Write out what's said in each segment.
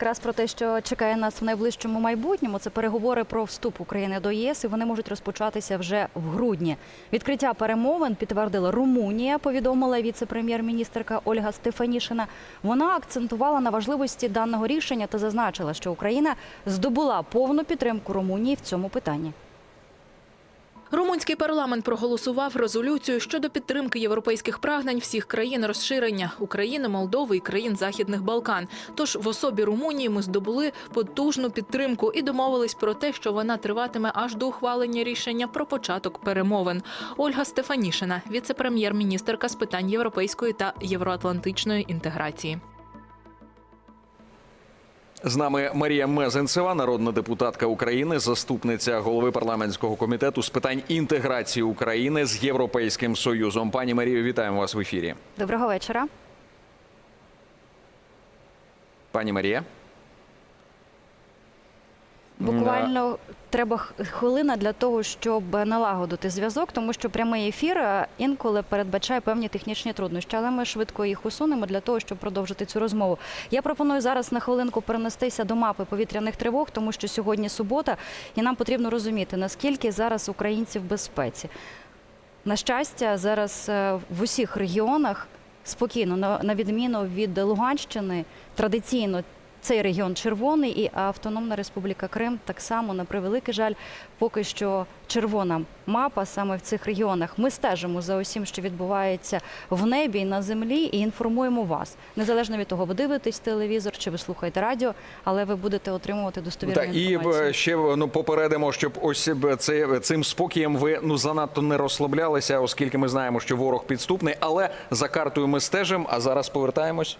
Якраз про те, що чекає нас в найближчому майбутньому, це переговори про вступ України до ЄС, і вони можуть розпочатися вже в грудні. Відкриття перемовин підтвердила Румунія. Повідомила віце-прем'єр-міністерка Ольга Стефанішина. Вона акцентувала на важливості даного рішення та зазначила, що Україна здобула повну підтримку Румунії в цьому питанні. Румунський парламент проголосував резолюцію щодо підтримки європейських прагнень всіх країн розширення України, Молдови і країн Західних Балкан. Тож в особі Румунії ми здобули потужну підтримку і домовились про те, що вона триватиме аж до ухвалення рішення про початок перемовин. Ольга Стефанішина, віце-прем'єр-міністерка з питань європейської та євроатлантичної інтеграції. З нами Марія Мезенцева, народна депутатка України, заступниця голови парламентського комітету з питань інтеграції України з Європейським Союзом. Пані Марію, вітаємо вас в ефірі. Доброго вечора. Пані Марія. Буквально треба хвилина для того, щоб налагодити зв'язок, тому що прямий ефір е, інколи передбачає певні технічні труднощі, але ми швидко їх усунемо для того, щоб продовжити цю розмову. Я пропоную зараз на хвилинку перенестися до мапи повітряних тривог, тому що сьогодні субота, і нам потрібно розуміти, наскільки зараз українці в безпеці. На щастя, зараз е, в усіх регіонах спокійно, на відміну від Луганщини, традиційно цей регіон червоний і Автономна Республіка Крим так само, на превеликий жаль, поки що червона мапа саме в цих регіонах. Ми стежимо за усім, що відбувається в небі і на землі, і інформуємо вас. Незалежно від того, ви дивитесь телевізор чи ви слухаєте радіо, але ви будете отримувати достовірну Так, інформацію. е, ще ну попередимо, щоб ось б це цим спокієм ви ну занадто не розслаблялися, оскільки ми знаємо, що ворог підступний. Але за картою ми стежимо. А зараз повертаємось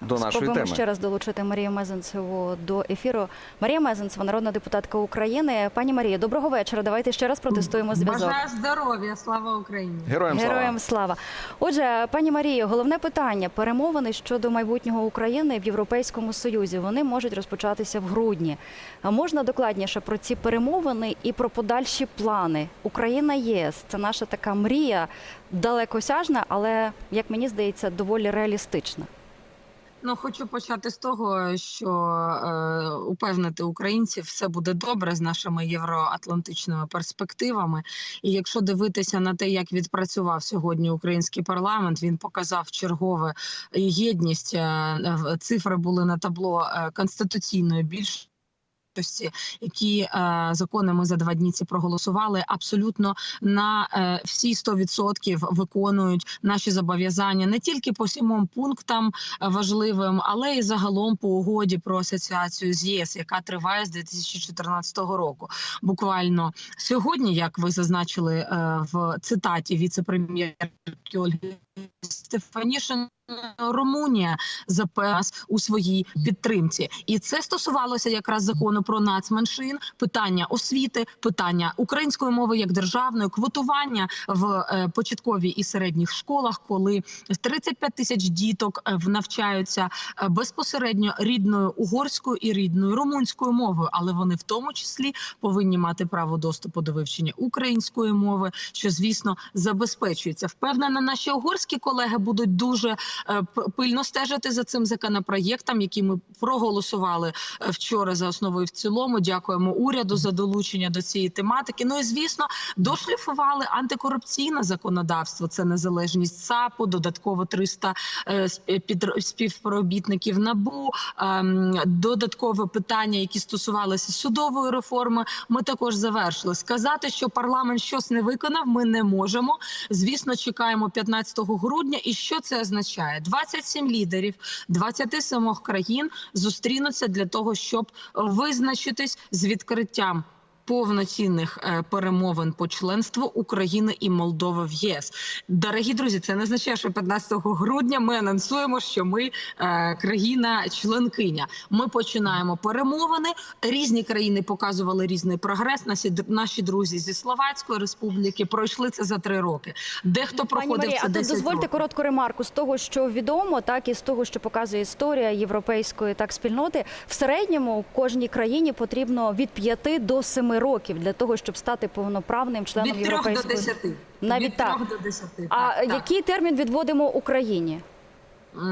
до нашої Спробуємо теми. ще раз долучити Марію Мезенцеву до ефіру. Марія Мезенцева, народна депутатка України. Пані Марія, доброго вечора. Давайте ще раз протестуємо зв'язок. Бажаю здоров'я, слава Україні. Героям слава. Героям слава. Отже, пані Марію, головне питання перемовини щодо майбутнього України в Європейському Союзі. Вони можуть розпочатися в грудні. А можна докладніше про ці перемовини і про подальші плани? Україна ЄС це наша така мрія далекосяжна, але як мені здається, доволі реалістична. Ну хочу почати з того, що е, упевнити українців все буде добре з нашими євроатлантичними перспективами. І якщо дивитися на те, як відпрацював сьогодні український парламент, він показав чергове єдність. е, Цифри були на табло е, конституційної більш. Які е, закони ми за два дні ці проголосували, абсолютно на е, всі 100% виконують наші зобов'язання не тільки по сімом пунктам е, важливим, але й загалом по угоді про асоціацію з ЄС, яка триває з 2014 року. Буквально сьогодні, як ви зазначили в цитаті віце-прем'єрки Ольги Стефанішин. Румунія запас у своїй підтримці, і це стосувалося якраз закону про нацменшин, питання освіти, питання української мови як державної, квотування в е, початковій і середніх школах, коли 35 тисяч діток е, навчаються е, безпосередньо рідною угорською і рідною румунською мовою, але вони в тому числі повинні мати право доступу до вивчення української мови, що звісно забезпечується. Впевнена, наші угорські колеги будуть дуже пильно стежити за цим законопроєктом, який ми проголосували е, вчора за основу і в цілому. Дякуємо уряду за долучення до цієї тематики. Ну і звісно, дошліфували антикорупційне законодавство. Це незалежність САПу, додатково 300 е, сп- співробітників набу, ем, додаткове питання, які стосувалися судової реформи. Ми також завершили. Сказати, що парламент щось не виконав, ми не можемо. Звісно, чекаємо 15 грудня. І що це означає? 27 лідерів 27 країн зустрінуться для того, щоб визначитись з відкриттям. Повноцінних е, перемовин по членству України і Молдови в ЄС, дорогі друзі. Це не означає, що 15 грудня ми анонсуємо, що ми е, країна-членкиня. Ми починаємо перемовини. Різні країни показували різний прогрес. Наші наші друзі зі Словацької республіки пройшли це за три роки. Дехто Пані проходив Марія, це а тут 10 дозвольте років. коротку ремарку з того, що відомо, так і з того, що показує історія європейської так спільноти. В середньому кожній країні потрібно від 5 до 7 років для того, щоб стати повноправним членом від трьох до європейської. десяти. Навіть від так. 3 до десяти. А так, так. який термін відводимо Україні?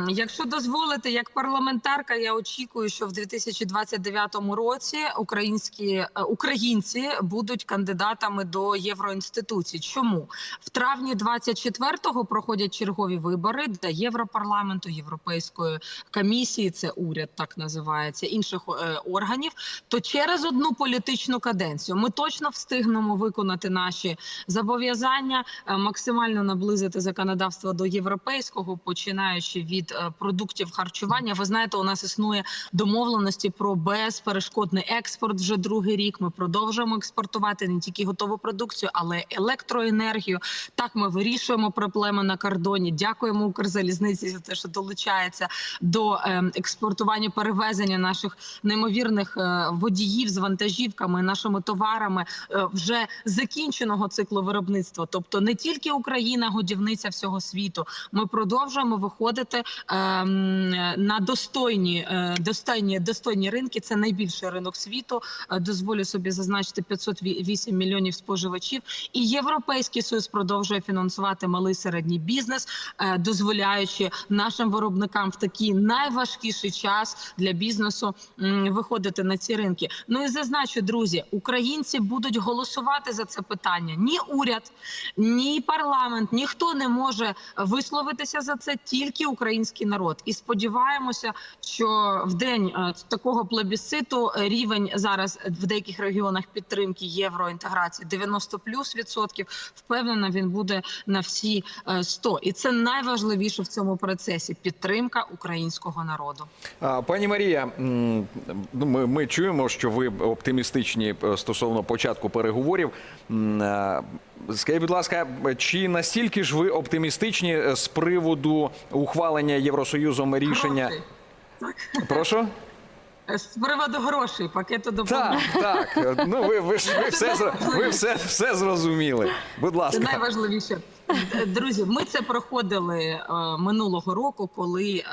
Якщо дозволите, як парламентарка, я очікую, що в 2029 році українські е, українці будуть кандидатами до євроінституцій. Чому в травні 24-го проходять чергові вибори до Європарламенту, Європейської комісії, це уряд так називається, інших е, органів. То через одну політичну каденцію ми точно встигнемо виконати наші зобов'язання, е, максимально наблизити законодавство до європейського, починаючи від е, продуктів харчування. Ви знаєте, у нас існує домовленості про безперешкодний експорт вже другий рік. Ми продовжуємо експортувати не тільки готову продукцію, але й електроенергію. Так ми вирішуємо проблеми на кордоні. Дякуємо Укрзалізниці за те, що долучається до е, експортування перевезення наших неймовірних е, водіїв з вантажівками, нашими товарами вже закінченого циклу виробництва. Тобто не тільки Україна, годівниця всього світу. Ми продовжуємо виходити ем, на достойні, е, достойні, достойні ринки. Це найбільший ринок світу. Е, Дозволю собі зазначити 508 мільйонів споживачів. І Європейський союз продовжує фінансувати малий середній бізнес, е, дозволяючи нашим виробникам в такий найважкіший час для бізнесу виходити на ці ринки. Ну і зазначу, друзі, українці будуть голосувати за це питання. Ні уряд, ні парламент, ніхто не може висловитися за це, тільки український народ. І сподіваємося, що в день е, такого плебісциту е, рівень зараз в деяких регіонах підтримки євроінтеграції 90 плюс відсотків. Впевнена, він буде на всі е, 100. І це найважливіше в цьому процесі підтримка українського народу. Пані Марія, ну, ми, ми чуємо, що ви оптимістичні е, стосовно початку переговорів. Скажіть, будь ласка, чи настільки ж ви оптимістичні е, з приводу ухвалення Євросоюзом рішення? Гроші. Прошу? З приводу грошей, пакету допомоги. Так, так. Ну ви, ви, ж- ви, все, ви все, все зрозуміли. Будь Це ласка. найважливіше. Е, Друзі, ми це проходили е, минулого року, коли е,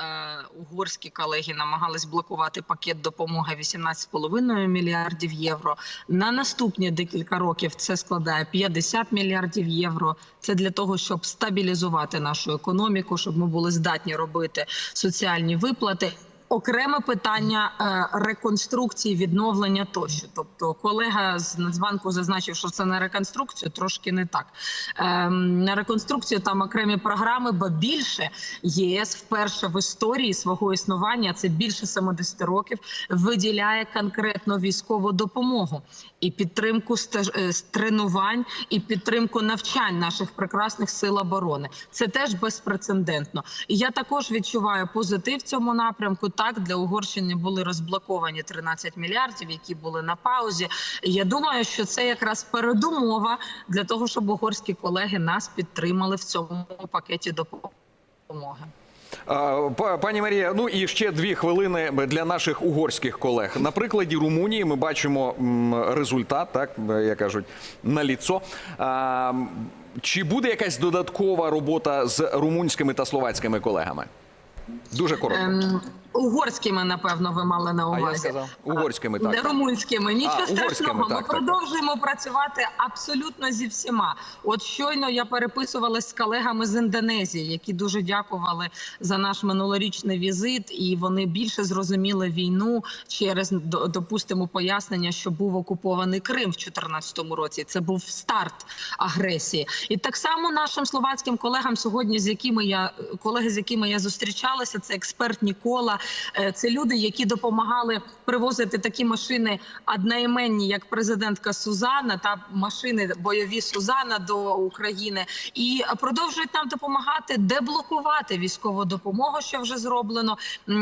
угорські колеги намагались блокувати пакет допомоги 18,5 мільярдів євро. На наступні декілька років це складає 50 мільярдів євро. Це для того, щоб стабілізувати нашу економіку, щоб ми були здатні робити соціальні виплати. Окреме питання е, реконструкції, відновлення тощо. Тобто, колега з Нацбанку зазначив, що це не реконструкцію, трошки не так. Ем, на реконструкцію там окремі програми, бо більше єС вперше в історії свого існування, це більше 70 років, виділяє конкретно військову допомогу і підтримку е, тренувань, і підтримку навчань наших прекрасних сил оборони. Це теж безпрецедентно. І я також відчуваю позитив в цьому напрямку. Так для Угорщини були розблоковані 13 мільярдів, які були на паузі. Я думаю, що це якраз передумова для того, щоб угорські колеги нас підтримали в цьому пакеті допомоги. Пані Марія, ну і ще дві хвилини для наших угорських колег. На прикладі Румунії ми бачимо результат, так як кажуть, на ліцо. Чи буде якась додаткова робота з румунськими та словацькими колегами? Дуже коротко. Угорськими, напевно, ви мали на А увазі. я сказав угорськими, Не румунськими, нічого А, страшного. Ми так, так, так. продовжуємо працювати абсолютно зі всіма. От щойно я переписувалась з колегами з Індонезії, які дуже дякували за наш минулорічний візит, і вони більше зрозуміли війну через допустимо пояснення, що був окупований Крим в 2014 році. Це був старт агресії, і так само нашим словацьким колегам сьогодні, з якими я колеги, з якими я зустрічалася, це експертні кола. Е, Це люди, які допомагали привозити такі машини одноіменні, як президентка Сузана та машини бойові Сузана до України, і продовжують нам допомагати деблокувати військову допомогу, що вже зроблено.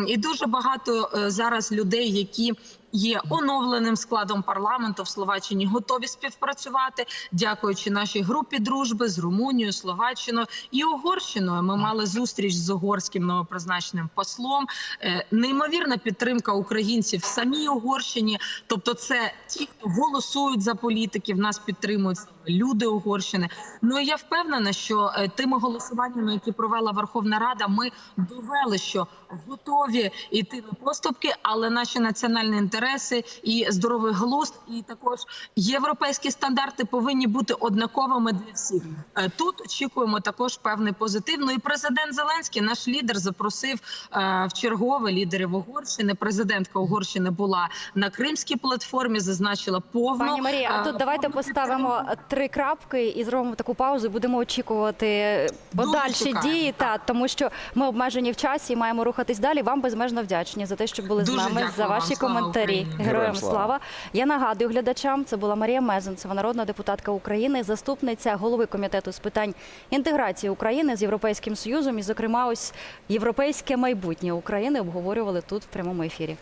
І дуже багато е, зараз людей, які є оновленим складом парламенту в Словаччині, готові співпрацювати, дякуючи нашій групі дружби з Румунією, Словаччиною і Угорщиною. Ми мали зустріч з угорським новопризначеним послом. Е, Неймовірна підтримка українців в самій Угорщині. Тобто, це ті, хто голосують за політиків, нас підтримують люди Угорщини. Ну і я впевнена, що е, тими голосуваннями, які провела Верховна Рада, ми довели, що готові йти на поступки, але наші національні інтереси і здоровий глузд, і також європейські стандарти повинні бути однаковими для всіх. Е, Тут очікуємо також певний позитив. Ну і президент Зеленський, наш лідер, запросив е, в чергове лідерів Угорщини. Президентка Угорщини була на кримській платформі, зазначила повну Пані Марія, а е, тут давайте поставимо три крапки і зробимо таку паузу. Будемо очікувати подальші дії. Та тому, що ми обмежені в часі і маємо рухатись далі. Вам безмежно вдячні за те, що були Дуже з нами за ваші коментарі. Слава Героям Героям слава. слава. Я нагадую глядачам. Це була Марія Мезенцева, народна депутатка України, заступниця голови комітету з питань інтеграції України з Європейським Союзом. І, зокрема, ось європейське майбутнє України обговорювали тут в прямому ефірі.